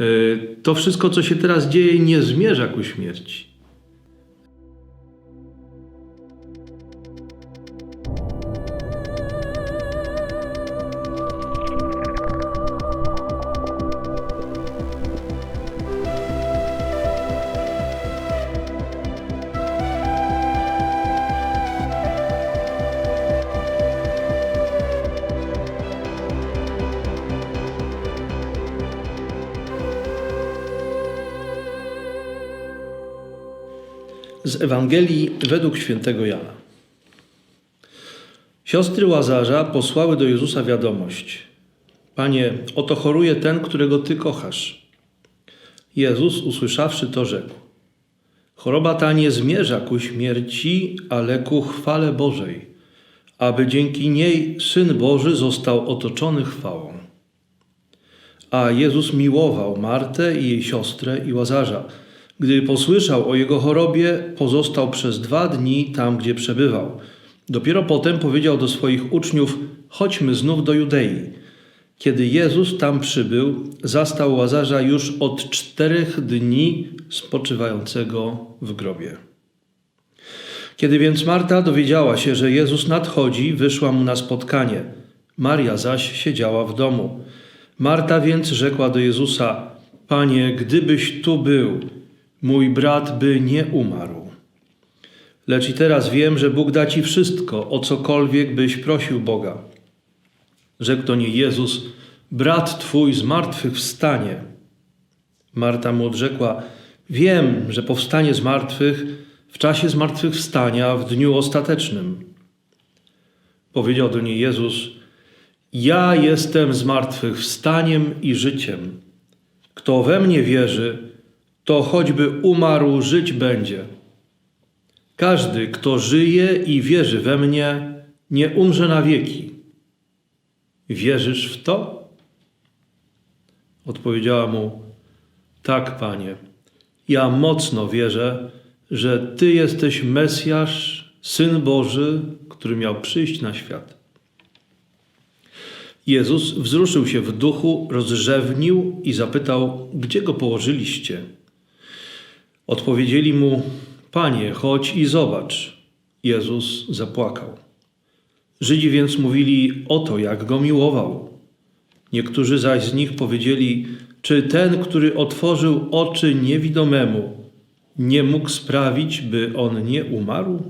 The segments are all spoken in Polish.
Y, To wszystko, co się teraz dzieje, nie zmierza ku śmierci. Z Ewangelii według świętego Jana. Siostry Łazarza posłały do Jezusa wiadomość: Panie, oto choruje ten, którego ty kochasz. Jezus, usłyszawszy to, rzekł: Choroba ta nie zmierza ku śmierci, ale ku chwale Bożej, aby dzięki niej syn Boży został otoczony chwałą. A Jezus miłował Martę i jej siostrę i Łazarza. Gdy posłyszał o jego chorobie, pozostał przez dwa dni tam, gdzie przebywał. Dopiero potem powiedział do swoich uczniów: Chodźmy znów do Judei. Kiedy Jezus tam przybył, zastał Łazarza już od czterech dni spoczywającego w grobie. Kiedy więc Marta dowiedziała się, że Jezus nadchodzi, wyszła mu na spotkanie. Maria zaś siedziała w domu. Marta więc rzekła do Jezusa: Panie, gdybyś tu był, mój brat by nie umarł. Lecz i teraz wiem, że Bóg da ci wszystko, o cokolwiek byś prosił Boga. Rzekł do niej Jezus: Brat twój z martwych wstanie. Marta mu odrzekła: Wiem, że powstanie z martwych w czasie zmartwychwstania w dniu ostatecznym. Powiedział do niej Jezus: Ja jestem zmartwychwstaniem i życiem. Kto we mnie wierzy, to choćby umarł, żyć będzie. Każdy, kto żyje i wierzy we mnie, nie umrze na wieki. Wierzysz w to? Odpowiedziała mu: Tak, panie. Ja mocno wierzę, że Ty jesteś Mesjasz, syn Boży, który miał przyjść na świat. Jezus wzruszył się w duchu, rozrzewnił i zapytał: Gdzie go położyliście? Odpowiedzieli mu: Panie, chodź i zobacz. Jezus zapłakał. Żydzi więc mówili: Oto jak go miłował. Niektórzy zaś z nich powiedzieli: Czy ten, który otworzył oczy niewidomemu, nie mógł sprawić, by on nie umarł?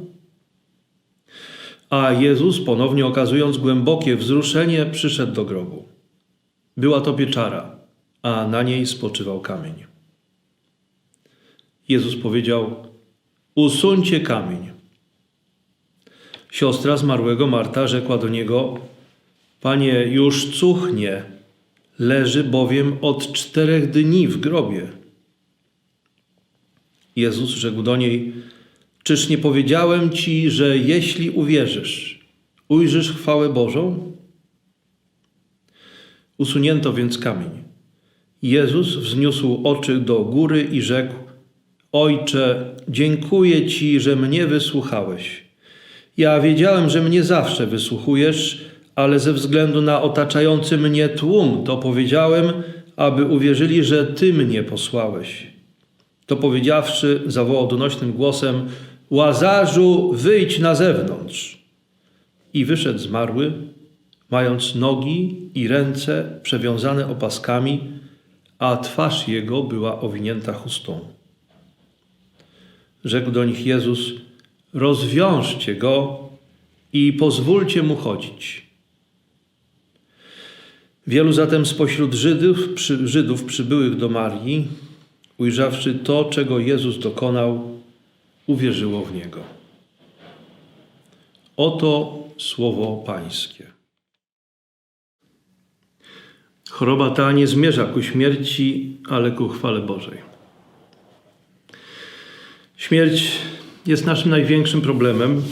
A Jezus, ponownie okazując głębokie wzruszenie, przyszedł do grobu. Była to pieczara, a na niej spoczywał kamień. Jezus powiedział: Usuńcie kamień. Siostra zmarłego Marta rzekła do niego: Panie, już cuchnie, leży bowiem od czterech dni w grobie. Jezus rzekł do niej: Czyż nie powiedziałem ci, że jeśli uwierzysz, ujrzysz chwałę Bożą? Usunięto więc kamień. Jezus wzniósł oczy do góry i rzekł: Ojcze, dziękuję Ci, że mnie wysłuchałeś. Ja wiedziałem, że mnie zawsze wysłuchujesz, ale ze względu na otaczający mnie tłum to powiedziałem, aby uwierzyli, że Ty mnie posłałeś. To powiedziawszy, zawołał donośnym głosem: Łazarzu, wyjdź na zewnątrz. I wyszedł zmarły, mając nogi i ręce przewiązane opaskami, a twarz jego była owinięta chustą. Rzekł do nich Jezus: Rozwiążcie go i pozwólcie mu chodzić. Wielu zatem spośród Żydów, przy, Żydów przybyłych do Marii, ujrzawszy to, czego Jezus dokonał, uwierzyło w niego. Oto słowo Pańskie. Choroba ta nie zmierza ku śmierci, ale ku chwale Bożej. Śmierć jest naszym największym problemem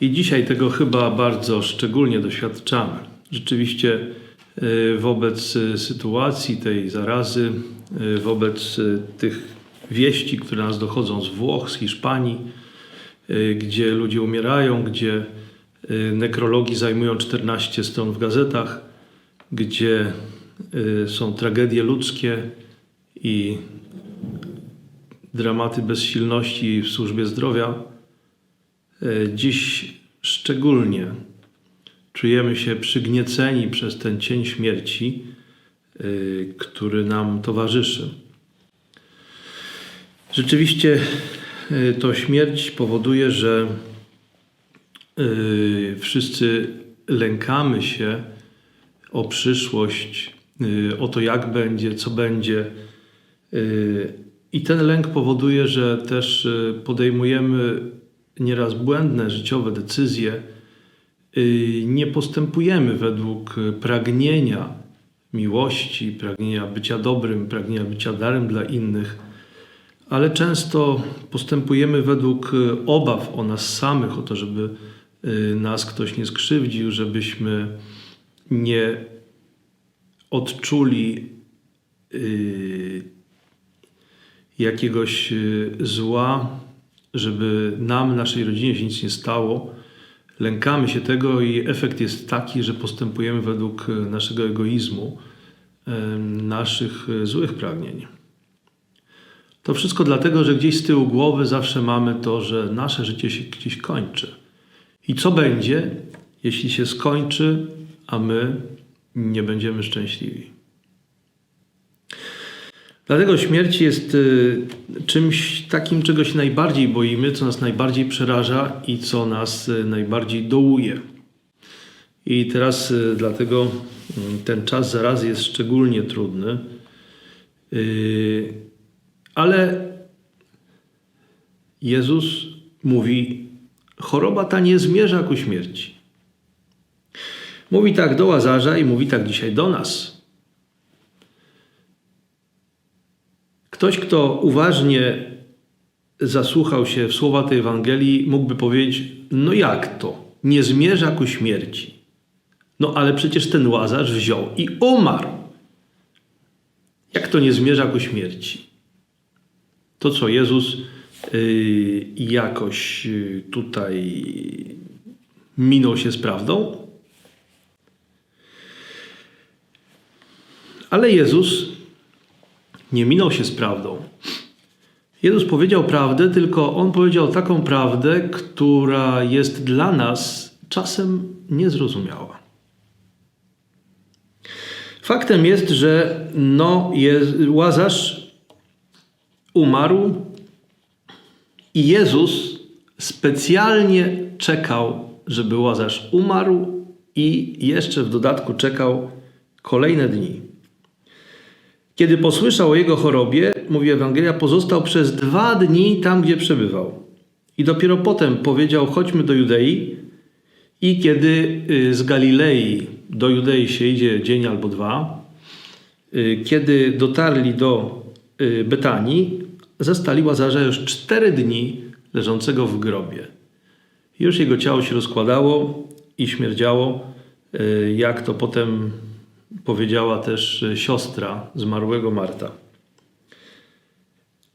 i dzisiaj tego chyba bardzo szczególnie doświadczamy. Rzeczywiście y, wobec y, sytuacji tej zarazy, y, wobec tych wieści, które nas dochodzą z Włoch, z Hiszpanii, gdzie ludzie umierają, gdzie nekrologii zajmują 14 stron w gazetach, gdzie są tragedie ludzkie, i dramaty bezsilności w służbie zdrowia, e, dziś szczególnie czujemy się przygnieceni przez ten cień śmierci, e, który nam towarzyszy. Rzeczywiście e, to śmierć powoduje, że wszyscy lękamy się o przyszłość, o to, jak będzie, co będzie. I ten lęk powoduje, że też e, podejmujemy nieraz błędne życiowe decyzje, y, nie postępujemy według pragnienia miłości, pragnienia bycia dobrym, pragnienia bycia darem dla innych, ale często postępujemy według y, obaw o nas samych, o to, żeby y, nas ktoś nie skrzywdził, żebyśmy nie odczuli y, jakiegoś y, zła, żeby nam, naszej rodzinie się nic nie stało. Lękamy się tego i efekt jest taki, że postępujemy według y, naszego egoizmu, y, naszych złych pragnień. To wszystko dlatego, że gdzieś z tyłu głowy zawsze mamy to, że nasze życie się gdzieś kończy. I co będzie, jeśli się skończy, a my nie będziemy szczęśliwi? Dlatego śmierć jest y, czymś takim, czego się najbardziej boimy, co nas najbardziej przeraża i co nas y, najbardziej dołuje. I teraz y, dlatego y, ten czas zaraz jest szczególnie trudny. Ale Jezus mówi: choroba ta nie zmierza ku śmierci. Mówi tak do Łazarza i mówi tak dzisiaj do nas. Ktoś, kto uważnie zasłuchał się w słowa tej Ewangelii, mógłby powiedzieć: No jak to? Nie zmierza ku śmierci. No ale przecież ten łazarz wziął i umarł. Jak to nie zmierza ku śmierci? To, co Jezus yy, jakoś yy, tutaj minął się z prawdą? Ale Jezus nie minął się z prawdą. Jezus powiedział prawdę, tylko on powiedział taką prawdę, która jest dla nas czasem niezrozumiała. Faktem jest, że no, Łazarz umarł i Jezus specjalnie czekał, żeby Łazarz umarł i jeszcze w dodatku czekał kolejne dni. Kiedy posłyszał o jego chorobie, mówi Ewangelia, pozostał przez dwa dni tam, gdzie przebywał. I dopiero potem powiedział: Chodźmy do Judei. I kiedy y, z Galilei do Judei się idzie dzień albo dwa, y, kiedy dotarli do y, Betanii, zastali łazarza już cztery dni leżącego w grobie. Już jego ciało się rozkładało i śmierdziało, jak to potem powiedziała też siostra zmarłego Marta.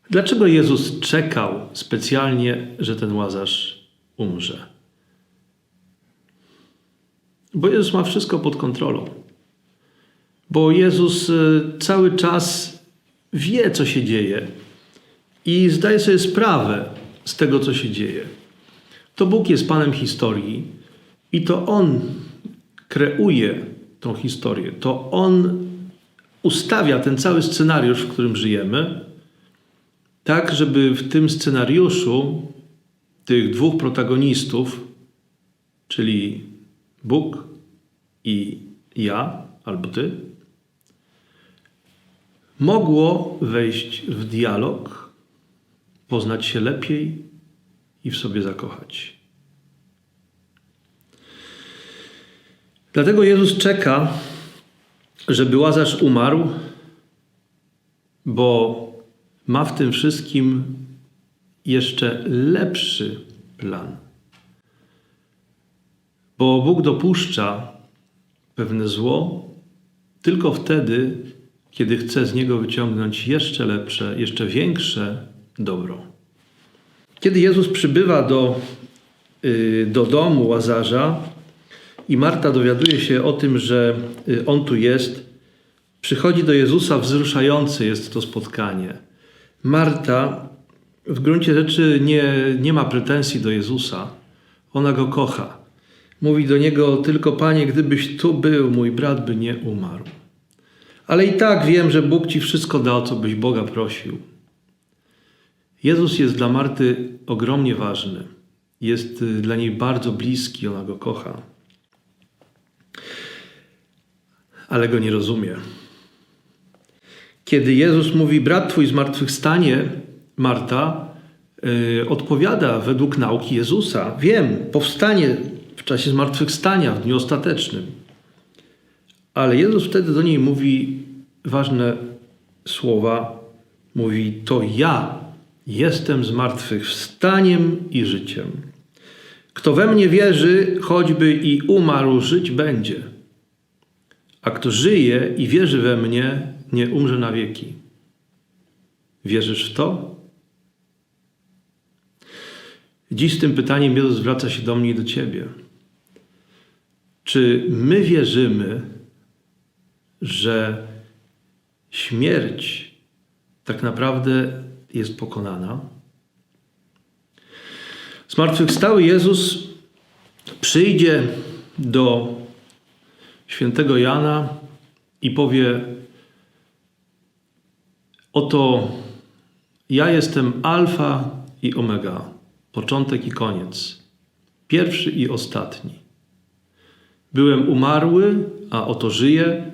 Dlaczego Jezus czekał specjalnie, że ten łazarz umrze? Bo Jezus ma wszystko pod kontrolą. Bo Jezus cały czas wie, co się dzieje i zdaje sobie sprawę z tego, co się dzieje. To Bóg jest Panem historii i to On kreuje tą historię. To On ustawia ten cały scenariusz, w którym żyjemy, tak, żeby w tym scenariuszu tych dwóch protagonistów, czyli Bóg i ja, albo ty, mogło wejść w dialog, poznać się lepiej i w sobie zakochać. Dlatego Jezus czeka, żeby łazarz umarł, bo ma w tym wszystkim jeszcze lepszy plan. Bo Bóg dopuszcza pewne zło tylko wtedy, kiedy chce z niego wyciągnąć jeszcze lepsze, jeszcze większe dobro. Kiedy Jezus przybywa do, yy, do domu łazarza i Marta dowiaduje się o tym, że y, on tu jest, Przychodzi do Jezusa, wzruszające jest to spotkanie. Marta w gruncie rzeczy nie, nie ma pretensji do Jezusa. Ona go kocha. Mówi do niego tylko: Panie, gdybyś tu był, mój brat by nie umarł. Ale i tak wiem, że Bóg ci wszystko da, o co byś Boga prosił. Jezus jest dla Marty ogromnie ważny. Jest y, dla niej bardzo bliski, ona go kocha. Ale go nie rozumie. Kiedy Jezus mówi, brat twój zmartwychwstanie, Marta yy, odpowiada według nauki Jezusa. Wiem, powstanie w czasie zmartwychwstania, w dniu ostatecznym. Ale Jezus wtedy do niej mówi ważne słowa. Mówi, to ja jestem zmartwychwstaniem i życiem. Kto we mnie wierzy, choćby i umarł, żyć będzie. A kto żyje i wierzy we mnie, nie umrze na wieki. Wierzysz w to? Dziś z tym pytaniem Jezus zwraca się do mnie i do ciebie. Czy my wierzymy, że śmierć tak naprawdę jest pokonana? Zmartwychwstały Jezus przyjdzie do świętego Jana i powie: Oto ja jestem Alfa i Omega, początek i koniec, pierwszy i ostatni. Byłem umarły, a oto żyję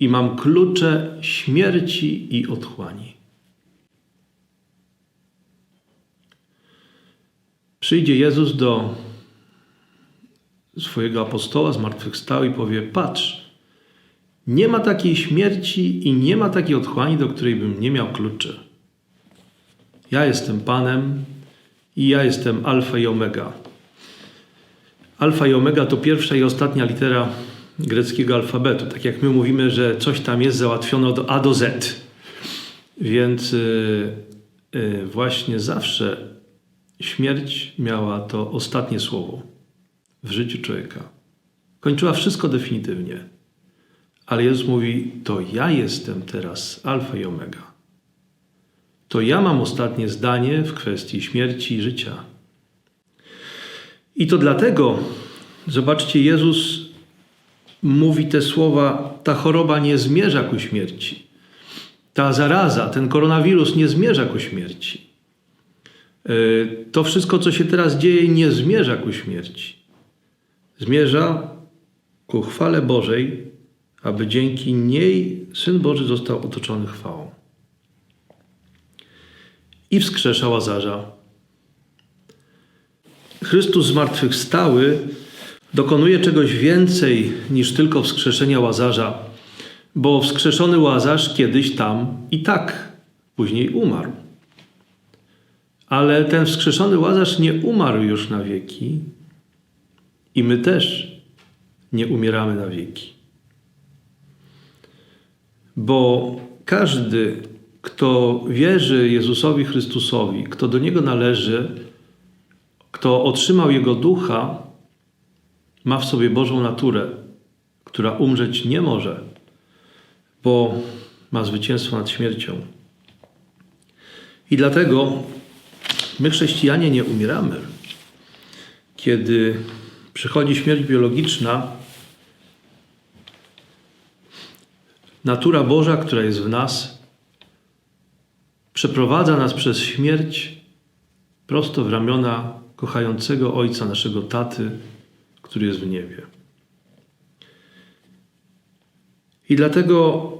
i mam klucze śmierci i otchłani. Przyjdzie Jezus do swojego apostoła zmartwychwstał i powie: Patrz, nie ma takiej śmierci i nie ma takiej otchłani, do której bym nie miał kluczy. Ja jestem Panem i ja jestem Alfa i Omega. Alfa i Omega to pierwsza i ostatnia litera greckiego alfabetu. Tak jak my mówimy, że coś tam jest załatwione od A do Z. Więc yy, yy, właśnie zawsze śmierć miała to ostatnie słowo w życiu człowieka. Kończyła wszystko definitywnie. Ale Jezus mówi: To ja jestem teraz Alfa i Omega. To ja mam ostatnie zdanie w kwestii śmierci i życia. I to dlatego, zobaczcie, Jezus mówi te słowa: Ta choroba nie zmierza ku śmierci. Ta zaraza, ten koronawirus nie zmierza ku śmierci. E, to wszystko, co się teraz dzieje, nie zmierza ku śmierci. Zmierza ku chwale Bożej, aby dzięki niej Syn Boży został otoczony chwałą. I wskrzesza Łazarza. Chrystus zmartwychwstały dokonuje czegoś więcej niż tylko wskrzeszenia Łazarza, bo wskrzeszony Łazarz kiedyś tam i tak później umarł. Ale ten wskrzeszony Łazarz nie umarł już na wieki i my też nie umieramy na wieki. Bo każdy, kto wierzy Jezusowi Chrystusowi, kto do Niego należy, kto otrzymał Jego ducha, ma w sobie Bożą naturę, która umrzeć nie może, bo ma zwycięstwo nad śmiercią. I dlatego my, chrześcijanie, nie umieramy. Kiedy przychodzi śmierć biologiczna, natura Boża, która jest w nas, przeprowadza nas przez śmierć prosto w ramiona kochającego Ojca, naszego Taty, który jest w niebie. I dlatego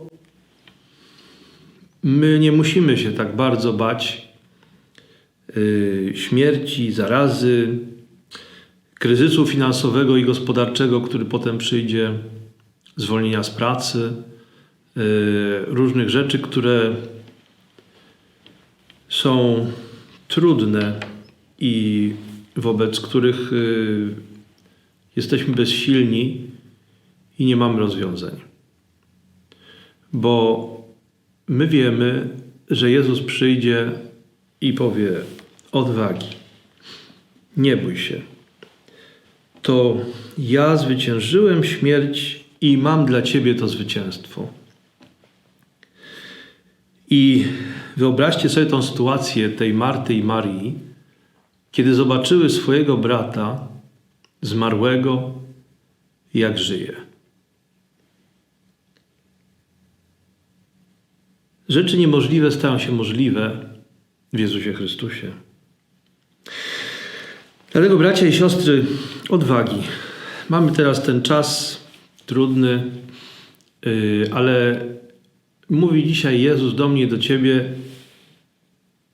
my nie musimy się tak bardzo bać yy, śmierci, zarazy, kryzysu finansowego i gospodarczego, który potem przyjdzie, zwolnienia z pracy, yy, różnych rzeczy, które są trudne i wobec których yy, jesteśmy bezsilni i nie mamy rozwiązań. Bo my wiemy, że Jezus przyjdzie i powie: Odwagi, nie bój się. To ja zwyciężyłem śmierć i mam dla ciebie to zwycięstwo. I wyobraźcie sobie tą sytuację tej Marty i Marii, kiedy zobaczyły swojego brata zmarłego, jak żyje. Rzeczy niemożliwe stają się możliwe w Jezusie Chrystusie. Dlatego, bracia i siostry, odwagi. Mamy teraz ten czas trudny, yy, ale mówi dzisiaj Jezus do mnie, do ciebie: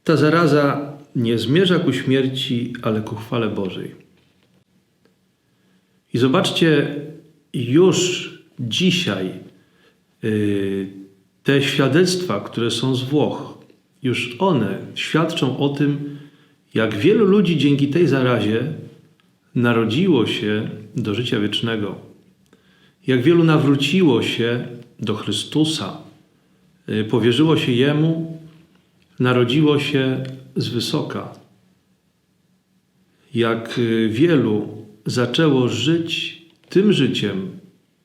ta zaraza nie zmierza ku śmierci, ale ku chwale Bożej. I zobaczcie, już dzisiaj yy, te świadectwa, które są z Włoch, już one świadczą o tym, jak wielu ludzi dzięki tej zarazie narodziło się do życia wiecznego. Jak wielu nawróciło się do Chrystusa, y, powierzyło się Jemu, narodziło się z wysoka. Jak y, wielu zaczęło żyć tym życiem,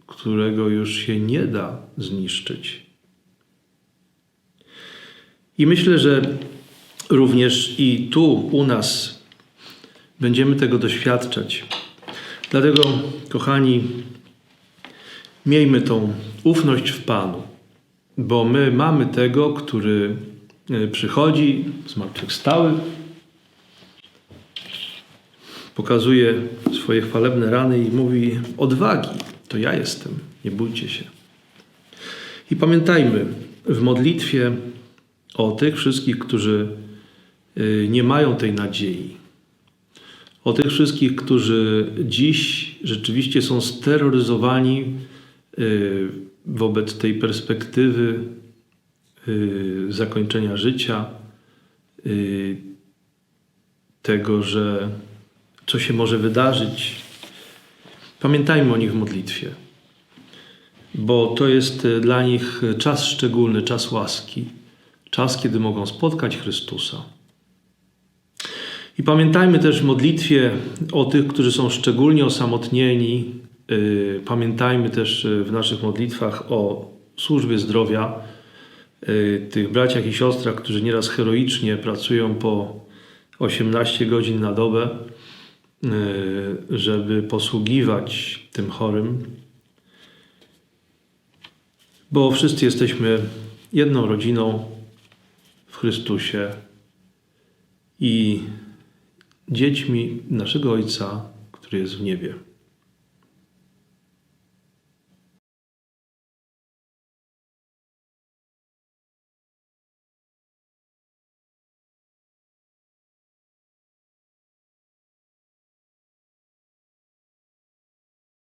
którego już się nie da zniszczyć. I myślę, że również i tu u nas będziemy tego doświadczać. Dlatego, kochani, miejmy tą ufność w Panu, bo my mamy tego, który e, przychodzi zmartwychwstały, pokazuje swoje chwalebne rany i mówi: Odwagi, to ja jestem, nie bójcie się. I pamiętajmy w modlitwie o tych wszystkich, którzy nie mają tej nadziei, o tych wszystkich, którzy dziś rzeczywiście są steroryzowani y, wobec tej perspektywy y, zakończenia życia, tego, że co się może wydarzyć. Pamiętajmy o nich w modlitwie, bo to jest dla nich czas szczególny, czas łaski czas, kiedy mogą spotkać Chrystusa. I pamiętajmy też w modlitwie o tych, którzy są szczególnie osamotnieni. Y, pamiętajmy też y, w naszych modlitwach o służbie zdrowia, y, tych braciach i siostrach, którzy nieraz heroicznie pracują po 18 godzin na dobę, żeby posługiwać tym chorym. Bo wszyscy jesteśmy jedną rodziną, Chrystusie i dziećmi naszego Ojca, który jest w niebie.